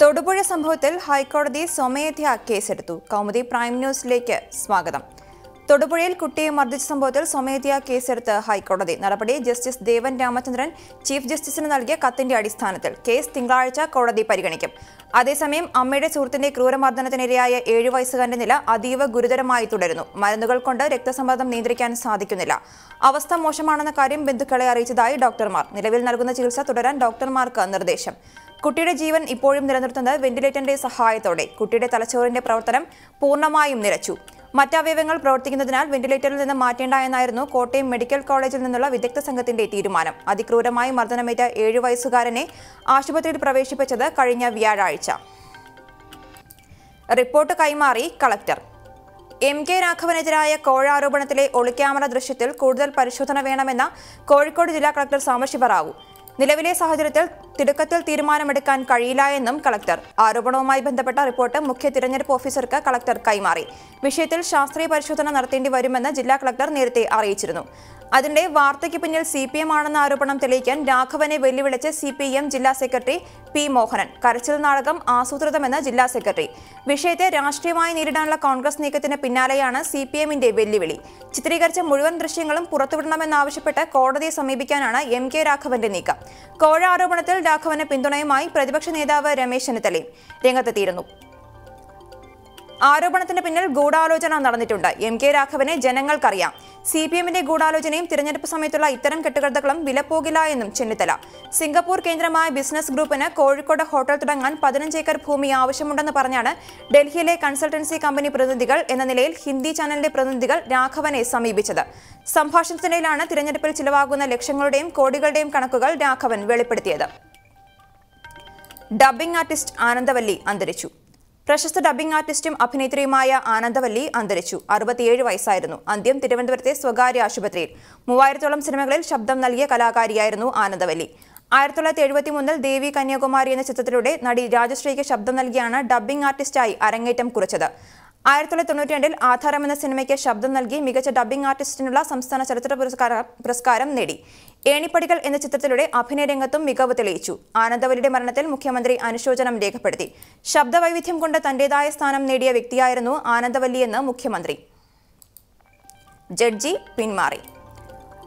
തൊടുപുഴ സംഭവത്തിൽ ഹൈക്കോടതി സ്വമേധയാ കേസെടുത്തു. കൗമുദി പ്രൈം ന്യൂസിലേക്ക് സ്വാഗതം. തൊടുപുഴയിൽ കുട്ടിയെ മർദ്ദിച്ച സംഭവത്തിൽ സ്വമേധയാ കേസെടുത്ത് ഹൈക്കോടതി. നടപടി ജസ്റ്റിസ് ദേവൻ രാമചന്ദ്രൻ ചീഫ് ജസ്റ്റിസിന് നൽകിയ കത്തിന്റെ അടിസ്ഥാനത്തിൽ കേസ് തിങ്കളാഴ്ച കോടതി പരിഗണിക്കും. അതേസമയം അമ്മയുടെ സുഹൃത്തിന്റെ ക്രൂരമർദ്ദനത്തിനിരയായ ഏഴു വയസ്സുകാരന്റെ നില അതീവ ഗുരുതരമായി തുടരുന്നു. മരുന്നുകൾ കൊണ്ട് രക്തസമ്മർദ്ദം നിയന്ത്രിക്കാൻ സാധിക്കുന്നില്ല. അവസ്ഥ മോശമാണെന്ന കാര്യം ബന്ധുക്കളെ അറിയിച്ചതായി ഡോക്ടർമാർ. നിലവിൽ നൽകുന്ന ചികിത്സ തുടരാൻ ഡോക്ടർമാർക്ക് നിർദ്ദേശം. കുട്ടിയുടെ ജീവൻ ഇപ്പോഴും നിലനിർത്തുന്നത് വെന്റിലേറ്ററിന്റെ സഹായത്തോടെ. കുട്ടിയുടെ തലച്ചോറിന്റെ പ്രവർത്തനം പൂർണമായും നിലച്ചു. മറ്റവയവങ്ങൾ പ്രവർത്തിക്കുന്നതിനാൽ വെന്റിലേറ്ററിൽ നിന്ന് മാറ്റേണ്ട എന്നായിരുന്നു കോട്ടയം മെഡിക്കൽ കോളേജിൽ നിന്നുള്ള വിദഗ്ധ സംഘത്തിന്റെ തീരുമാനം. അതിക്രൂരമായി മർദ്ദനമേറ്റ ഏഴു വയസ്സുകാരനെ ആശുപത്രിയിൽ പ്രവേശിപ്പിച്ചത് കഴിഞ്ഞ വ്യാഴാഴ്ച. റിപ്പോർട്ട് കൈമാറി കളക്ടർ. എം കെ രാഘവനെതിരായ കോഴാരോപണത്തിലെ ഒളിക്യാമറ ദൃശ്യത്തിൽ കൂടുതൽ പരിശോധന വേണമെന്ന കോഴിക്കോട് ജില്ലാ കളക്ടർ സാംബശിവ റാവു നിലവിലെ സാഹചര്യത്തിൽ തിടുക്കത്തിൽ തീരുമാനമെടുക്കാൻ കഴിയില്ല എന്നും കളക്ടർ. ആരോപണവുമായി ബന്ധപ്പെട്ട റിപ്പോർട്ട് മുഖ്യ തിരഞ്ഞെടുപ്പ് ഓഫീസർക്ക് കളക്ടർ കൈമാറി. വിഷയത്തിൽ ശാസ്ത്രീയ പരിശോധന നടത്തേണ്ടി വരുമെന്ന് ജില്ലാ കളക്ടർ നേരത്തെ അറിയിച്ചിരുന്നു. അതിന്റെ വാർത്തയ്ക്ക് പിന്നിൽ സി പി എം ആണെന്ന ആരോപണം തെളിയിക്കാൻ രാഘവനെ വെല്ലുവിളിച്ച് സി പി എം ജില്ലാ സെക്രട്ടറി പി മോഹനൻ. കരച്ചിൽ നാടകം ആസൂത്രിതമെന്ന് ജില്ലാ സെക്രട്ടറി. വിഷയത്തെ രാഷ്ട്രീയമായി നേരിടാനുള്ള കോൺഗ്രസ് നീക്കത്തിന് പിന്നാലെയാണ് സി പി എമ്മിന്റെ വെല്ലുവിളി. ചിത്രീകരിച്ച മുഴുവൻ ദൃശ്യങ്ങളും പുറത്തുവിടണമെന്നാവശ്യപ്പെട്ട് കോടതിയെ സമീപിക്കാനാണ് എം കെ രാഘവന്റെ നീക്കം. കോഴ ആരോപണത്തിൽ രാഘവന് പിന്തുണയുമായി പ്രതിപക്ഷ നേതാവ് രമേശ് ചെന്നിത്തലയും രംഗത്തെത്തിയിരുന്നു. ആരോപണത്തിന് പിന്നിൽ ഗൂഢാലോചന നടന്നിട്ടുണ്ട്. എം കെ രാഘവനെ ജനങ്ങൾക്കറിയാം. സി പി എമ്മിന്റെ ഗൂഢാലോചനയും തിരഞ്ഞെടുപ്പ് സമയത്തുള്ള ഇത്തരം കെട്ടുകഥകളും വിലപ്പോകില്ല എന്നും ചെന്നിത്തല. സിംഗപ്പൂർ കേന്ദ്രമായ ബിസിനസ് ഗ്രൂപ്പിന് കോഴിക്കോട് ഹോട്ടൽ തുടങ്ങാൻ പതിനഞ്ച് ഏക്കർ ഭൂമി ആവശ്യമുണ്ടെന്ന് പറഞ്ഞാണ് ഡൽഹിയിലെ കൺസൾട്ടൻസി കമ്പനി പ്രതിനിധികൾ എന്ന നിലയിൽ ഹിന്ദി ചാനലിന്റെ പ്രതിനിധികൾ രാഘവനെ സമീപിച്ചത്. സംഭാഷണത്തിനിടയിലാണ് തിരഞ്ഞെടുപ്പിൽ ചിലവാകുന്ന ലക്ഷങ്ങളുടെയും കോടികളുടെയും കണക്കുകൾ രാഘവൻ വെളിപ്പെടുത്തിയത്. ഡബ്ബിംഗ് ആർട്ടിസ്റ്റ് ആനന്ദവല്ലി അന്തരിച്ചു. പ്രശസ്ത ഡബ്ബിംഗ് ആർട്ടിസ്റ്റും അഭിനേത്രിയുമായ ആനന്ദവല്ലി അന്തരിച്ചു. അറുപത്തിയേഴ് വയസ്സായിരുന്നു. അന്ത്യം തിരുവനന്തപുരത്തെ സ്വകാര്യ ആശുപത്രിയിൽ. മൂവായിരത്തോളം സിനിമകളിൽ ശബ്ദം നൽകിയ കലാകാരിയായിരുന്നു ആനന്ദവല്ലി. ആയിരത്തി തൊള്ളായിരത്തി എഴുപത്തി മൂന്നിൽ ദേവി കന്യാകുമാരി എന്ന ചിത്രത്തിലൂടെ നടി രാജശ്രീക്ക് ശബ്ദം നൽകിയാണ് ഡബ്ബിംഗ് ആർട്ടിസ്റ്റായി അരങ്ങേറ്റം കുറിച്ചത്. ആയിരത്തി തൊള്ളായിരത്തി തൊണ്ണൂറ്റി രണ്ടിൽ ആധാരം എന്ന സിനിമയ്ക്ക് ശബ്ദം നൽകി മികച്ച ഡബ്ബിംഗ് ആർട്ടിസ്റ്റിനുള്ള സംസ്ഥാന ചലച്ചിത്ര പുരസ്കാര നേടി. ഏണിപ്പടികൾ എന്ന ചിത്രത്തിലൂടെ അഭിനയ രംഗത്തും മികവ് തെളിയിച്ചു. ആനന്ദവലിയുടെ മരണത്തിൽ മുഖ്യമന്ത്രി അനുശോചനം രേഖപ്പെടുത്തി. ശബ്ദവൈവിധ്യം കൊണ്ട് തന്റേതായ സ്ഥാനം നേടിയ വ്യക്തിയായിരുന്നു ആനന്ദവല്ലിയെന്ന് മുഖ്യമന്ത്രി. ജഡ്ജി പിന്മാറി.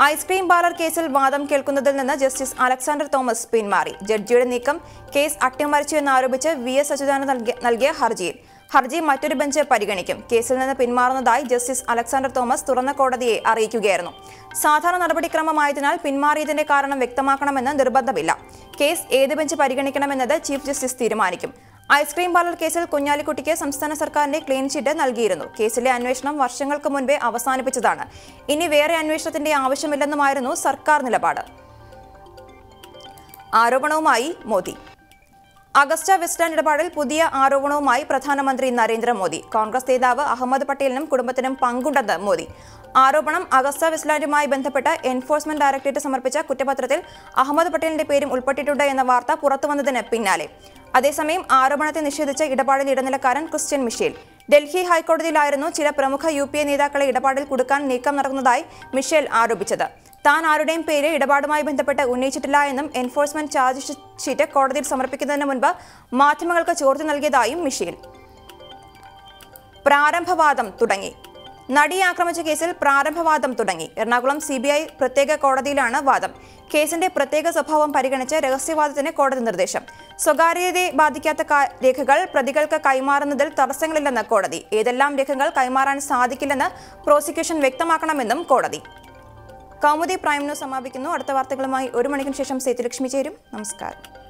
ഐസ്ക്രീം പാർലർ കേസിൽ വാദം കേൾക്കുന്നതിൽ നിന്ന് ജസ്റ്റിസ് അലക്സാണ്ടർ തോമസ് പിന്മാറി. ജഡ്ജിയുടെ നീക്കം കേസ് അട്ടിമറിച്ചു എന്നാരോപിച്ച് വി എസ് അച്യുതാനന്ദ നൽകിയ ഹർജിയിൽ. ഹർജി മറ്റൊരു ബെഞ്ച് പരിഗണിക്കും. കേസിൽ നിന്ന് പിന്മാറുന്നതായി ജസ്റ്റിസ് അലക്സാണ്ടർ തോമസ് തുറന്ന കോടതിയെ അറിയിക്കുകയായിരുന്നു. സാധാരണ നടപടിക്രമമായതിനാൽ പിന്മാറിയതിന്റെ കാരണം വ്യക്തമാക്കണമെന്ന് നിർബന്ധമില്ല. കേസ് ഏത് ബെഞ്ച് പരിഗണിക്കണമെന്നത് ചീഫ് ജസ്റ്റിസ് തീരുമാനിക്കും. ഐസ്ക്രീം പാർലർ കേസിൽ കുഞ്ഞാലിക്കുട്ടിക്ക് സംസ്ഥാന സർക്കാരിന്റെ ക്ലീൻ ചിറ്റ് നൽകിയിരുന്നു. കേസിലെ അന്വേഷണം വർഷങ്ങൾക്ക് മുൻപേ അവസാനിപ്പിച്ചതാണ്. ഇനി വേറെ അന്വേഷണത്തിന്റെ ആവശ്യമില്ലെന്നുമായിരുന്നു സർക്കാർ നിലപാട്. ആരോപണവുമായി മോദി. അഗസ്റ്റ വെസ്റ്റ്ലാൻഡ് ഇടപാടിൽ പുതിയ ആരോപണവുമായി പ്രധാനമന്ത്രി നരേന്ദ്രമോദി. കോൺഗ്രസ് നേതാവ് അഹമ്മദ് പട്ടേലിനും കുടുംബത്തിനും പങ്കുണ്ടെന്ന് മോദി. ആരോപണം അഗസ്റ്റ വെസ്റ്റ്ലാൻഡുമായി ബന്ധപ്പെട്ട് എൻഫോഴ്സ്മെന്റ് ഡയറക്ടറേറ്റ് സമർപ്പിച്ച കുറ്റപത്രത്തിൽ അഹമ്മദ് പട്ടേലിന്റെ പേരും ഉൾപ്പെട്ടിട്ടുണ്ട് എന്ന വാർത്ത പുറത്തുവന്നതിന് പിന്നാലെ. അതേസമയം ആരോപണത്തെ നിഷേധിച്ച ഇടപാടിൽ ഇടനിലക്കാരൻ ക്രിസ്ത്യൻ മിഷേൽ. ഡൽഹി ഹൈക്കോടതിയിലായിരുന്നു ചില പ്രമുഖ യു നേതാക്കളെ ഇടപാടിൽ കൊടുക്കാൻ നീക്കം നടക്കുന്നതായി മിഷേൽ ആരോപിച്ചത്. താൻ ആരുടെയും പേര് ഇടപാടുമായി ബന്ധപ്പെട്ട് ഉന്നയിച്ചിട്ടില്ല എന്നും എൻഫോഴ്സ്മെന്റ് ചാർജ് ഷീറ്റ് കോടതിയിൽ സമർപ്പിക്കുന്നതിന് മുൻപ് മാധ്യമങ്ങൾക്ക് ചോർത്തി നൽകിയതായും മിഷേൽ. പ്രാരംഭവാദം തുടങ്ങി. നടിയെ ആക്രമിച്ച കേസിൽ പ്രാരംഭവാദം തുടങ്ങി. എറണാകുളം സി ബി ഐ പ്രത്യേക കോടതിയിലാണ് വാദം. കേസിന്റെ പ്രത്യേക സ്വഭാവം പരിഗണിച്ച് രഹസ്യവാദത്തിന് കോടതി നിർദ്ദേശം. സ്വകാര്യതയെ ബാധിക്കാത്ത രേഖകൾ പ്രതികൾക്ക് കൈമാറുന്നതിൽ തടസ്സങ്ങളില്ലെന്ന് കോടതി. ഏതെല്ലാം രേഖകൾ കൈമാറാൻ സാധിക്കില്ലെന്ന് പ്രോസിക്യൂഷൻ വ്യക്തമാക്കണമെന്നും കോടതി. കൗമുദി പ്രൈം ന്യൂസ് സമാപിക്കുന്നു. അടുത്ത വാർത്തകളുമായി ഒരു മണിക്കിന് ശേഷം സേതുലക്ഷ്മി ചേരും. നമസ്കാരം.